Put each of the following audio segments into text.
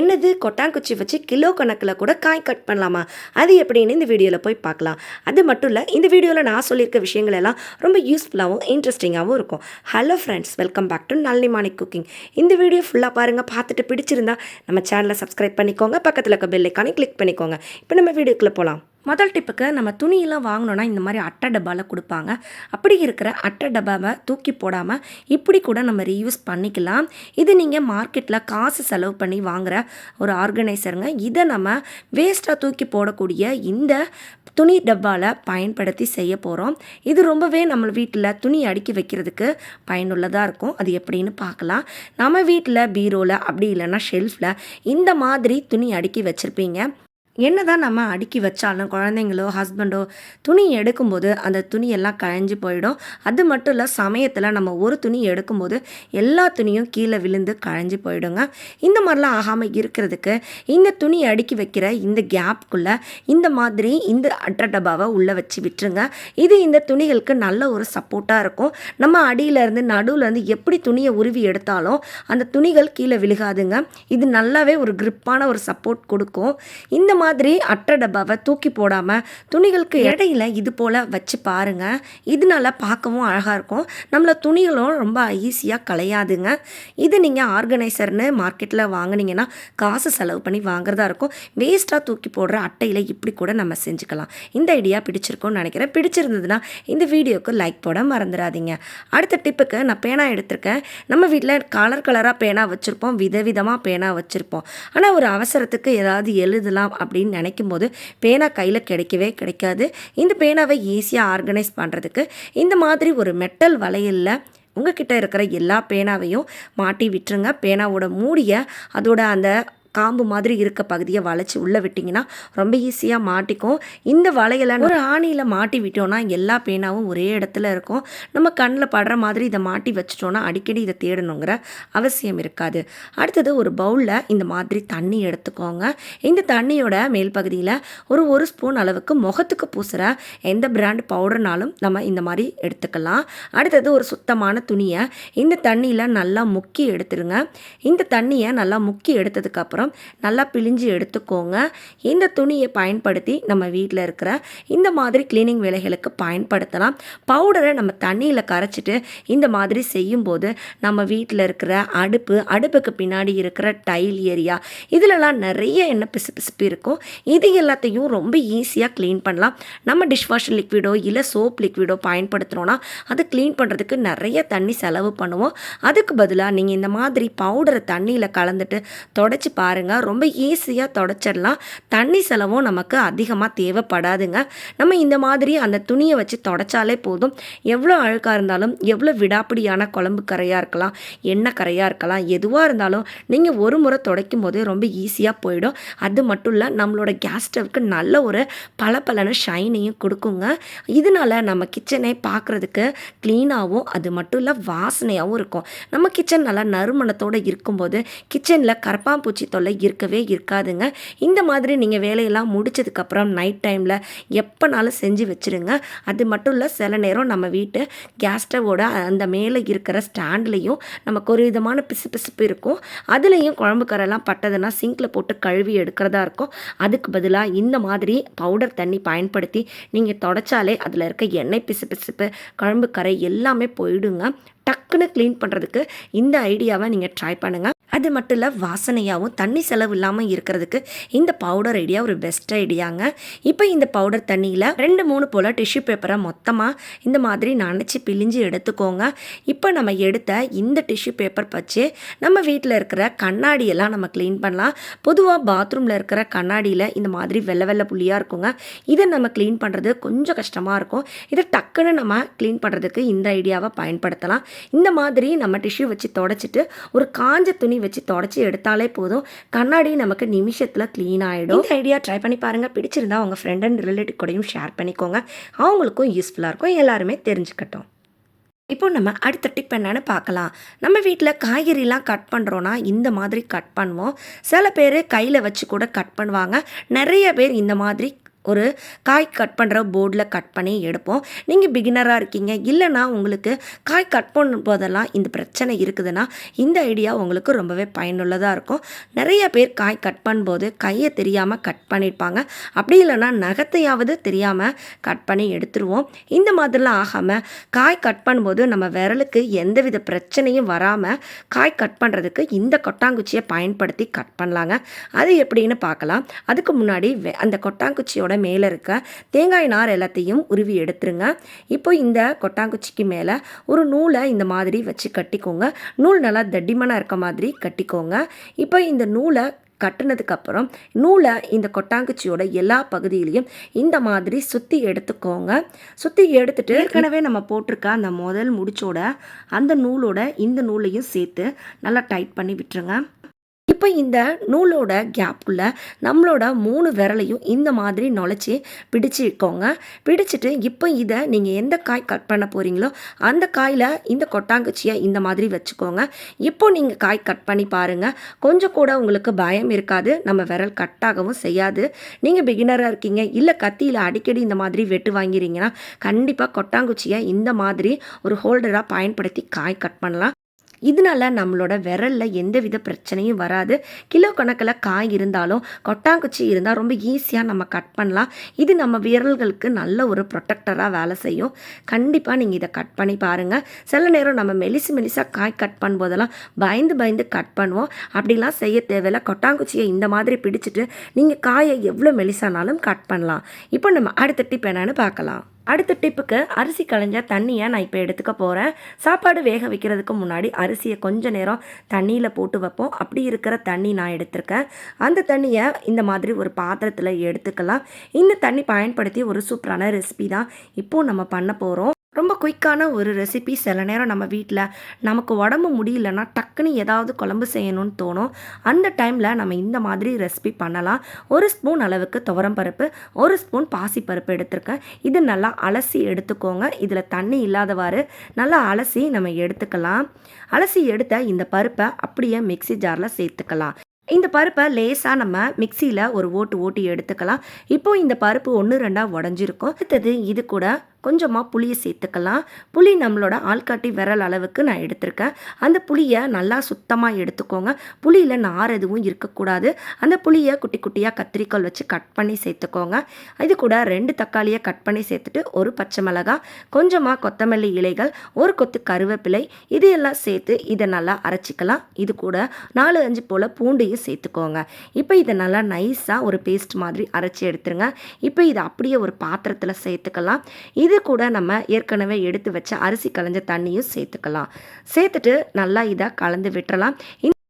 என்னது? கொட்டாங்குச்சி வச்சு கிலோ கணக்கில் கூட காய் கட் பண்ணலாமா? அது எப்படின்னு இந்த வீடியோவில் போய் பார்க்கலாம். அது மட்டும் இல்லை இந்த வீடியோவில் நான் சொல்லியிருக்க விஷயங்கள் எல்லாம் ரொம்ப யூஸ்ஃபுல்லாகவும் இன்ட்ரெஸ்டிங்காகவும் இருக்கும். Hello friends welcome back to Nalli Manik cooking இந்த வீடியோ ஃபுல்லாக பாருங்கள் பார்த்துட்டு பிடிச்சிருந்தா நம்ம சேனலை சப்ஸ்கிரைப் பண்ணிக்கோங்க பக்கத்தில் இருக்க பெல்லைக்கானே கிளிக் பண்ணிக்கோங்க. இப்போ நம்ம வீடியோக்குள்ளே போகலாம் முதல் டிப்புக்கு நம்ம துணியெல்லாம் வாங்கினோன்னா இந்த மாதிரி அட்டை டப்பாவில் கொடுப்பாங்க. அப்படி இருக்கிற அட்டை டப்பாவை தூக்கி போடாமல் இப்படி கூட நம்ம ரீயூஸ் பண்ணிக்கலாம். இது நீங்கள் மார்க்கெட்டில் காசு செலவு பண்ணி வாங்குகிற ஒரு ஆர்கனைசருங்க இதை நம்ம வேஸ்ட்டாக தூக்கி போடக்கூடிய இந்த துணி டப்பாவில் பயன்படுத்தி செய்ய போகிறோம் இது ரொம்பவே நம்ம வீட்டில் துணி அடுக்கி வைக்கிறதுக்கு பயனுள்ளதாக இருக்கும். அது எப்படின்னு பார்க்கலாம். நம்ம வீட்டில் பீரோவில் அப்படி இல்லைன்னா ஷெல்ஃபில் இந்த மாதிரி துணி அடுக்கி வச்சுருப்பீங்க. என்ன தான் நம்ம அடுக்கி வச்சாலும் குழந்தைங்களோ ஹஸ்பண்டோ துணி எடுக்கும்போது அந்த துணியெல்லாம் கழிஞ்சு போயிடும். அது மட்டும் இல்லை சமயத்தில் நம்ம ஒரு துணி எடுக்கும்போது எல்லா துணியும் கீழே விழுந்து கழிஞ்சு போயிடுங்க. இந்த மாதிரிலாம் ஆகாமல் இருக்கிறதுக்கு இந்த துணி அடுக்கி வைக்கிற இந்த கேப்புக்குள்ளே இந்த மாதிரி இந்த அட்டை டப்பாவை உள்ளே வச்சு விட்டுருங்க. இது இந்த துணிகளுக்கு நல்ல ஒரு சப்போர்ட்டாக இருக்கும். நம்ம அடியிலேருந்து நடுவுலேருந்து எப்படி துணியை உருவி எடுத்தாலும் அந்த துணிகள் கீழே விழுகாதுங்க. இது நல்லாவே ஒரு கிரிப்பான ஒரு சப்போர்ட் கொடுக்கும். இந்த மாதிரி அட்டை டப்பாவை தூக்கி போடாமல் துணிகளுக்கு இடையில இது போல் வச்சு பாருங்கள் இதனால பார்க்கவும் அழகாக இருக்கும். நம்மள துணிகளும் ரொம்ப ஈஸியாக கலையாதுங்க இது நீங்கள் ஆர்கனைசர்னு மார்க்கெட்டில் வாங்குனீங்கன்னா காசு செலவு பண்ணி வாங்குறதா இருக்கும். வேஸ்ட்டாக தூக்கி போடுற அட்டையில் இப்படி கூட நம்ம செஞ்சுக்கலாம். இந்த ஐடியா பிடிச்சிருக்கும்னு நினைக்கிறேன். பிடிச்சிருந்ததுன்னா இந்த வீடியோக்கு லைக் போட மறந்துடாதீங்க. அடுத்த டிப்புக்கு நான் பேனா எடுத்திருக்கேன். நம்ம வீட்டில் கலர் கலராக பேனா வச்சுருப்போம். விதவிதமாக பேனா வச்சுருப்போம். ஆனால் ஒரு அவசரத்துக்கு ஏதாவது எழுதலாம் அப்படின்னு நினைக்கும் போது பேனா கையில் கிடைக்கவே கிடைக்காது. இந்த பேனாவை ஈஸியாக ஆர்கனைஸ் பண்ணுறதுக்கு இந்த மாதிரி ஒரு மெட்டல் வளையலில் உங்ககிட்ட இருக்கிற எல்லா பேனாவையும் மாட்டி விட்டுருங்க. பேனாவோட மூடிய அதோட அந்த காம்பு மாதிரி இருக்க பகுதியை வளைச்சி உள்ளே விட்டிங்கன்னா ரொம்ப ஈஸியாக மாட்டிக்கும். இந்த வளையலை ஒரு ஆணியில் மாட்டி விட்டோம்னா எல்லா பேனாவும் ஒரே இடத்துல இருக்கும். நம்ம கண்ணில் படுற மாதிரி இதை மாட்டி வச்சிட்டோன்னா அடிக்கடி இதை தேடணுங்கிற அவசியம் இருக்காது. அடுத்தது ஒரு பவுலில் இந்த மாதிரி தண்ணி எடுத்துக்கோங்க. இந்த தண்ணியோட மேல் பகுதியில் ஒரு ஒரு ஸ்பூன் அளவுக்கு முகத்துக்கு பூசுகிற எந்த பிராண்ட் பவுடர்னாலும் நம்ம இந்த மாதிரி எடுத்துக்கலாம். அடுத்தது ஒரு சுத்தமான துணியை இந்த தண்ணியில் நல்லா முக்கி எடுத்துருங்க. இந்த தண்ணியை நல்லா முக்கி எடுத்ததுக்கப்புறம் நல்லா பிழிஞ்சு எடுத்துக்கோங்க. இந்த துணியை பயன்படுத்தி நம்ம வீட்டில் இருக்கிற இந்த மாதிரி க்ளீனிங் வேலைகளுக்கு பயன்படுத்தலாம். பவுடரை நம்ம தண்ணியில் கரைச்சிட்டு இந்த மாதிரி செய்யும்போது நம்ம வீட்டில் இருக்கிற அடுப்பு அடுப்புக்கு பின்னாடி இருக்கிற டைல் ஏரியா இதிலலாம் நிறைய எண்ணெய் பிசு பிசுப்பு இருக்கும். இது எல்லாத்தையும் ரொம்ப ஈஸியாக க்ளீன் பண்ணலாம். நம்ம டிஷ்வாஷர் லிக்விடோ இல்லை சோப் லிக்விடோ பயன்படுத்துகிறோன்னா அது க்ளீன் பண்ணுறதுக்கு நிறைய தண்ணி செலவு பண்ணுவோம். அதுக்கு பதிலாக நீங்கள் இந்த மாதிரி பவுடரை தண்ணியில் கலந்துட்டு தொடச்சி பாருங்கள் ரொம்ப ஈஸியாக தொடச்சிடலாம். தண்ணி செலவும் நமக்கு அதிகமாக தேவைப்படாதுங்க. நம்ம இந்த மாதிரி அந்த துணியை வச்சு தொடச்சாலே போதும். எவ்வளோ அழுக்காக இருந்தாலும் எவ்வளோ விடாப்பிடியான குழம்பு கரையாக இருக்கலாம் எண்ணெய் கரையாக இருக்கலாம் எதுவாக இருந்தாலும் நீங்கள் ஒரு முறை துடைக்கும் போதே ரொம்ப ஈஸியாக போயிடும். அது மட்டும் இல்லை நம்மளோட கேஸ் ஸ்டவ்க்கு நல்ல ஒரு பளபளன ஷைனையும் கொடுக்குங்க. இதனால நம்ம கிச்சனை பார்க்குறதுக்கு க்ளீனாகவும் அது மட்டும் இல்லை வாசனையாகவும் இருக்கும். நம்ம கிச்சன் நல்லா நறுமணத்தோடு இருக்கும்போது கிச்சனில் கரப்பாம்பூச்சி தொல்லை இருக்கவே இருக்காதுங்க. இந்த மாதிரி நீங்கள் வேலையெல்லாம் முடிச்சதுக்கப்புறம் நைட் டைமில் எப்போனாலும் செஞ்சு வச்சுருங்க. அது மட்டும் இல்லை சில நேரம் நம்ம வீட்டு கேஸ் ஸ்டவோட அந்த மேலே இருக்கிற ஸ்டாண்ட்லேயும் நமக்கு ஒரு விதமான பிசு பிசுப்பு இருக்கும். அதுலேயும் குழம்பு கரெல்லாம் பட்டதுன்னா சிங்கில் போட்டு கழுவி எடுக்கிறதா இருக்கும். அதுக்கு பதிலாக இந்த மாதிரி பவுடர் தண்ணி பயன்படுத்தி நீங்கள் தொடச்சாலே அதில் இருக்க எண்ணெய் பிசு பிசுப்பு குழம்பு கரை எல்லாமே போயிடுங்க. டக்குன்னு க்ளீன் பண்ணுறதுக்கு இந்த ஐடியாவை நீங்கள் ட்ரை பண்ணுங்கள் அது மட்டும் இல்லை வாசனையாகவும் தண்ணி செலவு இல்லாமல் இருக்கிறதுக்கு இந்த பவுடர் ஐடியா ஒரு பெஸ்ட் ஐடியாங்க இப்போ இந்த பவுடர் தண்ணியில் ரெண்டு மூணு போல் டிஷ்யூ பேப்பரை மொத்தமாக இந்த மாதிரி நனைச்சி பிழிஞ்சு எடுத்துக்கோங்க. இப்போ நம்ம எடுத்த இந்த டிஷ்யூ பேப்பர் வச்சு நம்ம வீட்டில் இருக்கிற கண்ணாடியெல்லாம் நம்ம க்ளீன் பண்ணலாம். பொதுவாக பாத்ரூமில் இருக்கிற கண்ணாடியில் இந்த மாதிரி வெள்ளை வெள்ளை புள்ளியாக இருக்குங்க. இதை நம்ம க்ளீன் பண்ணுறது கொஞ்சம் கஷ்டமாக இருக்கும். இதை டக்குன்னு நம்ம க்ளீன் பண்ணுறதுக்கு இந்த ஐடியாவை பயன்படுத்தலாம். இந்த மாதிரி நம்ம டிஷ்யூ வச்சு தொடச்சிட்டு ஒரு காஞ்ச துணி வச்சு தொடச்சி எடுத்தாலே போதும். கண்ணாடி நமக்கு நிமிஷத்தில் க்ளீன் ஆகிடும் இந்த ஐடியா ட்ரை பண்ணி பாருங்கள் பிடிச்சிருந்தா உங்கள் ஃப்ரெண்ட் அண்ட் ரிலேட்டிவ் கூடயும் ஷேர் பண்ணிக்கோங்க. அவங்களுக்கும் யூஸ்ஃபுல்லாக இருக்கும். எல்லாருமே தெரிஞ்சுக்கட்டும். இப்போ நம்ம அடுத்த டிப் என்னன்னு பார்க்கலாம். நம்ம வீட்டில் காய்கறிலாம் கட் பண்ணுறோன்னா இந்த மாதிரி கட் பண்ணுவோம். சில பேர் கையில் வச்சு கூட கட் பண்ணுவாங்க. நிறைய பேர் இந்த மாதிரி ஒரு காய் கட் பண்ணுற போர்டில் கட் பண்ணி எடுப்போம். நீங்கள் பிகினராக இருக்கீங்க. இல்லைனா உங்களுக்கு காய் கட் பண்ணும் போதெல்லாம் இந்த பிரச்சனை இருக்குதுன்னா இந்த ஐடியா உங்களுக்கு ரொம்பவே பயனுள்ளதாக இருக்கும். நிறைய பேர் காய் கட் பண்ணும்போது கையை தெரியாமல் கட் பண்ணியிருப்பாங்க அப்படி இல்லைன்னா நகத்தையாவது தெரியாமல் கட் பண்ணி எடுத்துருவோம். இந்த மாதிரிலாம் ஆகாமல் காய் கட் பண்ணும்போது நம்ம விரலுக்கு எந்தவித பிரச்சனையும் வராமல் காய் கட் பண்ணுறதுக்கு இந்த கொட்டாங்குச்சியை பயன்படுத்தி கட் பண்ணலாங்க. அது எப்படின்னு பார்க்கலாம். அதுக்கு முன்னாடி அந்த கொட்டாங்குச்சியோட மேலே இருக்க தேங்காய் நார் எல்லாத்தையும் உருவி எடுத்துருங்க. இப்போ இந்த கொட்டாங்குச்சிக்கு மேலே ஒரு நூலை இந்த மாதிரி வச்சு கட்டிக்கோங்க. நூல் நல்லா தடிமனாக இருக்க மாதிரி கட்டிக்கோங்க. இப்போ இந்த நூலை கட்டினதுக்கப்புறம் நூலை இந்த கொட்டாங்குச்சியோட எல்லா பகுதியிலையும் இந்த மாதிரி சுற்றி எடுத்துக்கோங்க. சுற்றி எடுத்துட்டு ஏற்கனவே நம்ம போட்டிருக்க அந்த முதல் முடிச்சோட அந்த நூலோட இந்த நூலையும் சேர்த்து நல்லா டைட் பண்ணி விட்டுருங்க. இப்போ இந்த நூலோட கேப்புக்குள்ளே நம்மளோட மூணு விரலையும் இந்த மாதிரி நுழைச்சி பிடிச்சிக்கோங்க. பிடிச்சிட்டு இப்போ இதை நீங்கள் எந்த காய் கட் பண்ண போகிறீங்களோ அந்த காயில் இந்த கொட்டாங்குச்சியை இந்த மாதிரி வச்சுக்கோங்க. இப்போ நீங்கள் காய் கட் பண்ணி பாருங்கள் கொஞ்சம் கூட உங்களுக்கு பயம் இருக்காது. நம்ம விரல் கட்டாகவும் செய்யாது. நீங்கள் பிகினராக இருக்கீங்க. இல்லை கத்தியில் அடிக்கடி இந்த மாதிரி வெட்டு வாங்கிறீங்கன்னா கண்டிப்பாக கொட்டாங்குச்சியை இந்த மாதிரி ஒரு ஹோல்டராக பயன்படுத்தி காய் கட் பண்ணலாம். இதனால நம்மளோட விரலில் எந்த வித பிரச்சனையும் வராது. கிலோ கணக்கில் காய் இருந்தாலும் கொட்டாங்குச்சி இருந்தால் ரொம்ப ஈஸியாக நம்ம கட் பண்ணலாம். இது நம்ம விரல்களுக்கு நல்ல ஒரு ப்ரொடெக்டராக வேலை செய்யும். கண்டிப்பாக நீங்கள் இதை கட் பண்ணி பாருங்கள் சில நேரம் நம்ம மெலிசு மெலிசாக காய் கட் பண்ணும்போதெல்லாம் பயந்து பயந்து கட் பண்ணுவோம். அப்படிலாம் செய்ய தேவையில்ல. கொட்டாங்குச்சியை இந்த மாதிரி பிடிச்சிட்டு நீங்கள் காயை எவ்வளோ மெலிசானாலும் கட் பண்ணலாம். இப்போ நம்ம அடுத்த டிப் என்னன்னு பார்க்கலாம். அடுத்த டிப்புக்கு அரிசி களைஞ்ச தண்ணியை நான் இப்போ எடுத்துக்க போகிறேன் சாப்பாடு வேக வைக்கிறதுக்கு முன்னாடி அரிசியை கொஞ்சம் நேரம் தண்ணியில் போட்டு வைப்போம். அப்படி இருக்கிற தண்ணி நான் எடுத்திருக்கேன். அந்த தண்ணியை இந்த மாதிரி ஒரு பாத்திரத்தில் எடுத்துக்கலாம். இந்த தண்ணி பயன்படுத்தி ஒரு சூப்பரான ரெசிபி தான் இப்போது நம்ம பண்ண போகிறோம் ரொம்ப குயிக்கான ஒரு ரெசிபி சில நேரம் நம்ம வீட்டில் நமக்கு உடம்பு முடியலன்னா டக்குன்னு ஏதாவது குழம்பு செய்யணும்னு தோணும். அந்த டைமில் நம்ம இந்த மாதிரி ரெசிபி பண்ணலாம். ஒரு ஸ்பூன் அளவுக்கு துவரம்பருப்பு ஒரு ஸ்பூன் பாசிப்பருப்பு எடுத்திருக்கேன். இது நல்லா அலசி எடுத்துக்கோங்க. இதில் தண்ணி இல்லாதவாறு நல்லா அலசி நம்ம எடுத்துக்கலாம். அலசி எடுத்த இந்த பருப்பை அப்படியே மிக்ஸி ஜாரில் சேர்த்துக்கலாம். இந்த பருப்பை லேசாக நம்ம மிக்சியில் ஒரு ஓட்டு ஓட்டி எடுத்துக்கலாம். இப்போ இந்த பருப்பு ஒன்று ரெண்டாக உடஞ்சிருக்கும். அடுத்தது இது கூட கொஞ்சமாக புளியை சேர்த்துக்கலாம். புளி நம்மளோட ஆள்காட்டி விரல் அளவுக்கு நான் எடுத்திருக்கேன். அந்த புளியை நல்லா சுத்தமாக எடுத்துக்கோங்க. புளியில் நார் எதுவும் இருக்கக்கூடாது. அந்த புளியை குட்டி குட்டியாக கத்திரிக்கோல் வச்சு கட் பண்ணி சேர்த்துக்கோங்க. இது கூட ரெண்டு தக்காளியை கட் பண்ணி சேர்த்துட்டு ஒரு பச்சை மிளகாய் கொஞ்சமாக கொத்தமல்லி இலைகள் ஒரு கொத்து கருவேப்பிலை இது எல்லாம் சேர்த்து இதை நல்லா அரைச்சிக்கலாம். இது கூட நாலு அஞ்சு போல் பூண்டையும் சேர்த்துக்கோங்க. இப்போ இதை நல்லா நைஸாக ஒரு பேஸ்ட் மாதிரி அரைச்சி எடுத்துருங்க. இப்போ இதை அப்படியே ஒரு பாத்திரத்தில் சேர்த்துக்கலாம். இது கூட நம்ம ஏற்கனவே எடுத்து வச்ச அரிசி களைஞ்ச தண்ணியும் சேர்த்துக்கலாம். சேர்த்துட்டு நல்லா இதை கலந்து விட்டுறலாம்.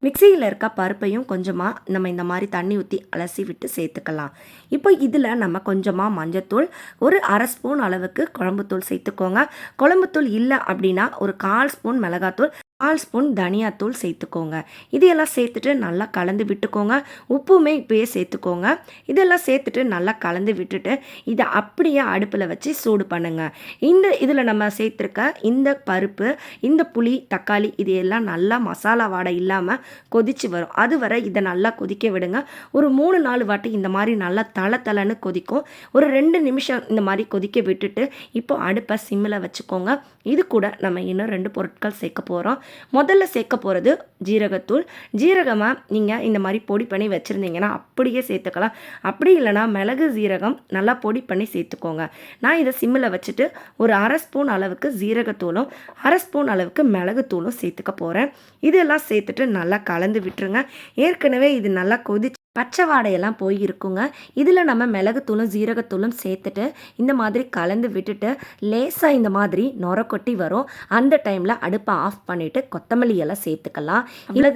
மிக்சியில் இருக்க பருப்பையும் கொஞ்சமாக நம்ம இந்த மாதிரி தண்ணி ஊற்றி அலசி விட்டு சேர்த்துக்கலாம். இப்போ இதில் நம்ம கொஞ்சமாக மஞ்சத்தூள் ஒரு அரை ஸ்பூன் அளவுக்கு குழம்புத்தூள் சேர்த்துக்கோங்க. குழம்புத்தூள் இல்லை அப்படின்னா ஒரு கால் ஸ்பூன் மிளகாத்தூள் கால் ஸ்பூன் தனியாத்தூள் சேர்த்துக்கோங்க. இதையெல்லாம் சேர்த்துட்டு நல்லா கலந்து விட்டுக்கோங்க. உப்புமே இப்போயே சேர்த்துக்கோங்க. இதெல்லாம் சேர்த்துட்டு நல்லா கலந்து விட்டுட்டு இதை அப்படியே அடுப்பில் வச்சு சூடு பண்ணுங்க. இந்த இதில் நம்ம சேர்த்துருக்க இந்த பருப்பு இந்த புளி தக்காளி இது எல்லாம் நல்லா மசாலா வாடை இல்லாமல் கொதிச்சு வரும். அது வரை இதை நல்லா கொதிக்க விடுங்க. ஒரு மூணு நாலு வாட்டி இந்த மாதிரி நல்லா தள தலைன்னு கொதிக்கும். ஒரு ரெண்டு நிமிஷம் இந்த மாதிரி கொதிக்க விட்டுட்டு இப்போ அடுப்பை சிம்மில் வச்சுக்கோங்க. இது கூட நம்ம இன்னும் ரெண்டு பொருட்கள் சேர்க்க போகிறோம் முதல்ல சேர்க்க போகிறது ஜீரகத்தூள். ஜீரகமாக நீங்கள் இந்த மாதிரி பொடி பண்ணி வச்சுருந்தீங்கன்னா அப்படியே சேர்த்துக்கலாம். அப்படி இல்லைன்னா மிளகு ஜீரகம் நல்லா பொடி பண்ணி சேர்த்துக்கோங்க. நான் இதை சிம்மில் வச்சுட்டு ஒரு அரை ஸ்பூன் அளவுக்கு ஜீரகத்தூளும் அரை ஸ்பூன் அளவுக்கு மிளகுத்தூளும் சேர்த்துக்க போகிறேன் இதெல்லாம் சேர்த்துட்டு நல்லா கலந்து விட்டுருங்க. ஏற்கனவே இது நல்லா கொதிச்சு பச்சை வாடையெல்லாம் போயிருக்குங்க. இதில் நம்ம மிளகுத்தூளும் ஜீரகத்தூளும் சேர்த்துட்டு இந்த மாதிரி கலந்து விட்டுட்டு லேசாக இந்த மாதிரி நொர கொட்டி வரும். அந்த டைமில் அடுப்பை ஆஃப் பண்ணிவிட்டு கொத்தமல்லி எல்லாம் சேர்த்துக்கலாம்.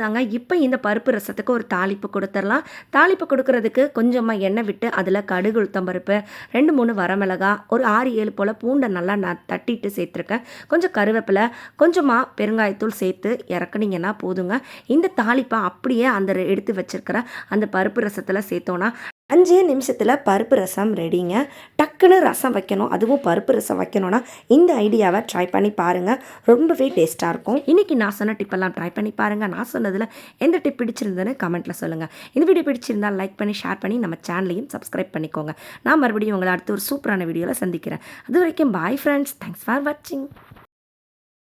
தாங்க இப்போ இந்த பருப்பு ரசத்துக்கு ஒரு தாளிப்பு கொடுத்துடலாம் தாளிப்பு கொடுக்கறதுக்கு கொஞ்சமாக எண்ணெய் விட்டு அதில் கடுகு உளுத்தம் பருப்பு ரெண்டு மூணு வரமிளகா ஒரு ஆறு ஏழு போல் பூண்டை நல்லா நான் தட்டிட்டு சேர்த்துருக்கேன். கொஞ்சம் கருவேப்பிலை கொஞ்சமாக பெருங்காயத்தூள் சேர்த்து இறக்குனீங்கன்னா போதுங்க. இந்த தாளிப்பை அப்படியே அந்த எடுத்து வச்சுருக்கிற அந்த பருப்பு பருப்பு ரசத்தில் சேர்த்தோன்னா அஞ்சே நிமிஷத்தில் பருப்பு ரசம் ரெடிங்க டக்குன்னு ரசம் வைக்கணும். அதுவும் பருப்பு ரசம் வைக்கணும்னா இந்த ஐடியாவை ட்ரை பண்ணி பாருங்கள் ரொம்பவே டேஸ்ட்டாக இருக்கும். இன்றைக்கி நான் சொன்ன டிப்பெல்லாம் ட்ரை பண்ணி பாருங்கள் நான் சொன்னதில் எந்த டிப் பிடிச்சிருந்ததுன்னு கமெண்ட்டில் சொல்லுங்கள் இந்த வீடியோ பிடிச்சிருந்தால் லைக் பண்ணி ஷேர் பண்ணி நம்ம சேனலையும் சப்ஸ்கிரைப் பண்ணிக்கோங்க. நான் மறுபடியும் உங்களை அடுத்து ஒரு சூப்பரான வீடியோவில் சந்திக்கிறேன். அது வரைக்கும் பாய் ஃப்ரெண்ட்ஸ் தேங்க்ஸ் ஃபார் வாட்சிங்